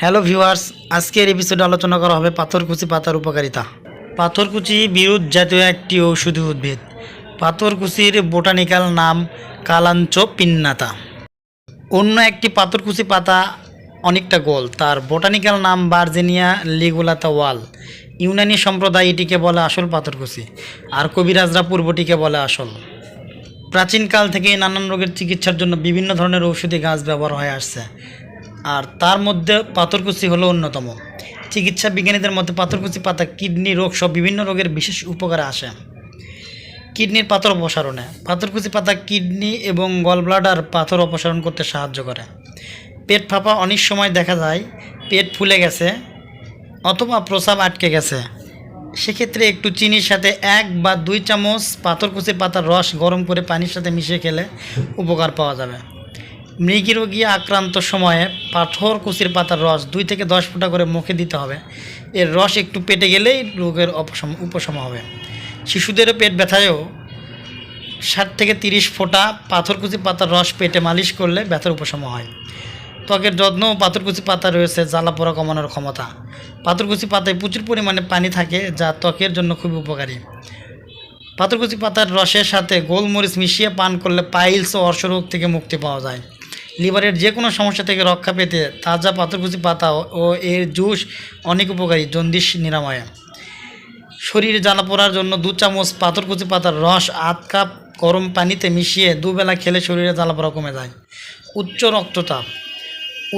Hello viewers আজকের এপিসোডে আলোচনা করা হবে পাথরকুচি পাতার উপকারিতা। পাথরকুচি বিরুদ্ধ জাতীয় একটি ঔষধি উদ্ভিদ। পাথরকুচির বোটানিক্যাল নাম কালাঞ্চ পিন্নাতা। অন্য একটি পাথরকুচি পাতা অনেকটা গোল। তার বোটানিক্যাল নাম বার্জেনিয়া লিগুলাতা ওয়াল। ইউনানি সম্প্রদায় এটিকে বলে আসল পাথরকুচি আর কবিরাজরা পূর্বটিকে বলে আসল। প্রাচীনকাল থেকে নানান রোগের চিকিৎসার জন্য বিভিন্ন ধরনের ঔষধি গাছ ব্যবহার হয়ে আসছে। আর তার মধ্যে পাথরকুচি হলো অন্যতম। চিকিৎসা বিজ্ঞানীদের মধ্যে পাথরকুচি পাতা কিডনি রোগ সব বিভিন্ন রোগের বিশেষ উপকারে আসে। কিডনির পাথর অপসারণে। পাথরকুচি পাতা কিডনি এবং গলব্লাডার পাথর অপসারণ করতে সাহায্য করে। পেট ফাঁপা অনেক সময় দেখা যায়, পেট ফুলে গেছে অথবা প্রসাব আটকে গেছে। সেক্ষেত্রে একটু চিনির সাথে এক বা দুই চামচ পাথরকুচির পাতার রস গরম করে পানির সাথে মিশিয়ে খেলে উপকার পাওয়া যাবে। মৃগী রোগী আক্রান্ত সময়ে পাথর, কুচির পাতার রস দুই থেকে দশ ফোঁটা করে মুখে দিতে হবে। এর রস একটু পেটে গেলেই রোগের অপশম উপশম হবে। শিশুদেরও পেট ব্যথায়ও ষাট থেকে তিরিশ ফোঁটা পাথরকুচি পাতার রস পেটে মালিশ করলে ব্যথার উপশম হয়। ত্বকের যত্ন ও পাথরকুচি পাতা রয়েছে জ্বালা পোড়া কমানোর ক্ষমতা। পাথরকুচি পাতায় প্রচুর পরিমাণে পানি থাকে যা ত্বকের জন্য খুবই উপকারী। পাথরকুচি পাতার রসের সাথে গোলমরিচ মিশিয়ে পান করলে পাইলস ও অর্শরোগ থেকে মুক্তি পাওয়া যায়। লিভারের যে কোনো সমস্যা থেকে রক্ষা পেতে তাজা পাথরকুচি পাতা ও এর জুস অনেক উপকারী। জন্ডিস, নিরাময়ে। শরীর জ্বালা পোড়ার জন্য দু চামচ পাথরকুচি পাতার রস, আধ কাপ গরম পানিতে মিশিয়ে দুবেলা খেলে শরীরে জ্বালা পোড়া কমে যায়। উচ্চ রক্তচাপ।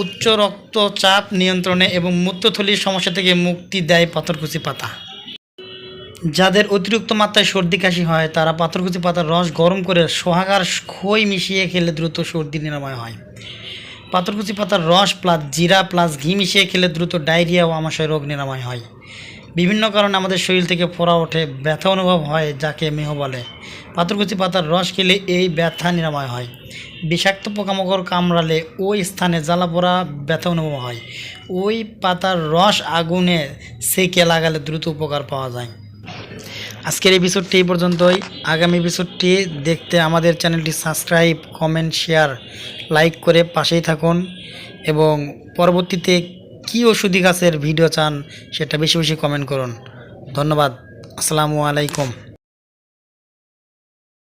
উচ্চ রক্তচাপ নিয়ন্ত্রণে এবং মূত্রথলির সমস্যা থেকে মুক্তি দেয় পাথরকুচি পাতা। যাদের অতিরিক্ত মাত্রায় সর্দি কাশি হয়, তারা পাথরকুচি পাতার রস গরম করে সোহাগার খই মিশিয়ে খেলে দ্রুত সর্দি নিরাময় হয়। পাথরকুচি পাতার রস প্লাস জিরা প্লাস ঘি মিশিয়ে খেলে দ্রুত ডায়রিয়া ও আমাশয় রোগ নিরাময় হয়। বিভিন্ন কারণে আমাদের শরীর থেকে ফোড়া ওঠে ব্যথা অনুভব হয়, যাকে মেহ বলে। পাথরকুচি পাতার রস খেলে এই ব্যথা নিরাময় হয়। বিষাক্ত পোকামাকড় কামড়ালে ওই স্থানে জ্বালা পোড়া ব্যথা অনুভব হয়। ওই পাতার রস আগুনে সেকে লাগালে দ্রুত উপকার পাওয়া যায়। আজকের এপিসোডটি এই পর্যন্তই। আগামী এপিসোডটি দেখতে আমাদের চ্যানেলটি সাবস্ক্রাইব কমেন্ট শেয়ার লাইক করে পাশেই থাকুন এবং পরবর্তীতে কি ওষুধি গাছের ভিডিও চান সেটা বেশি বেশি কমেন্ট করুন। ধন্যবাদ। আসসালামু আলাইকুম।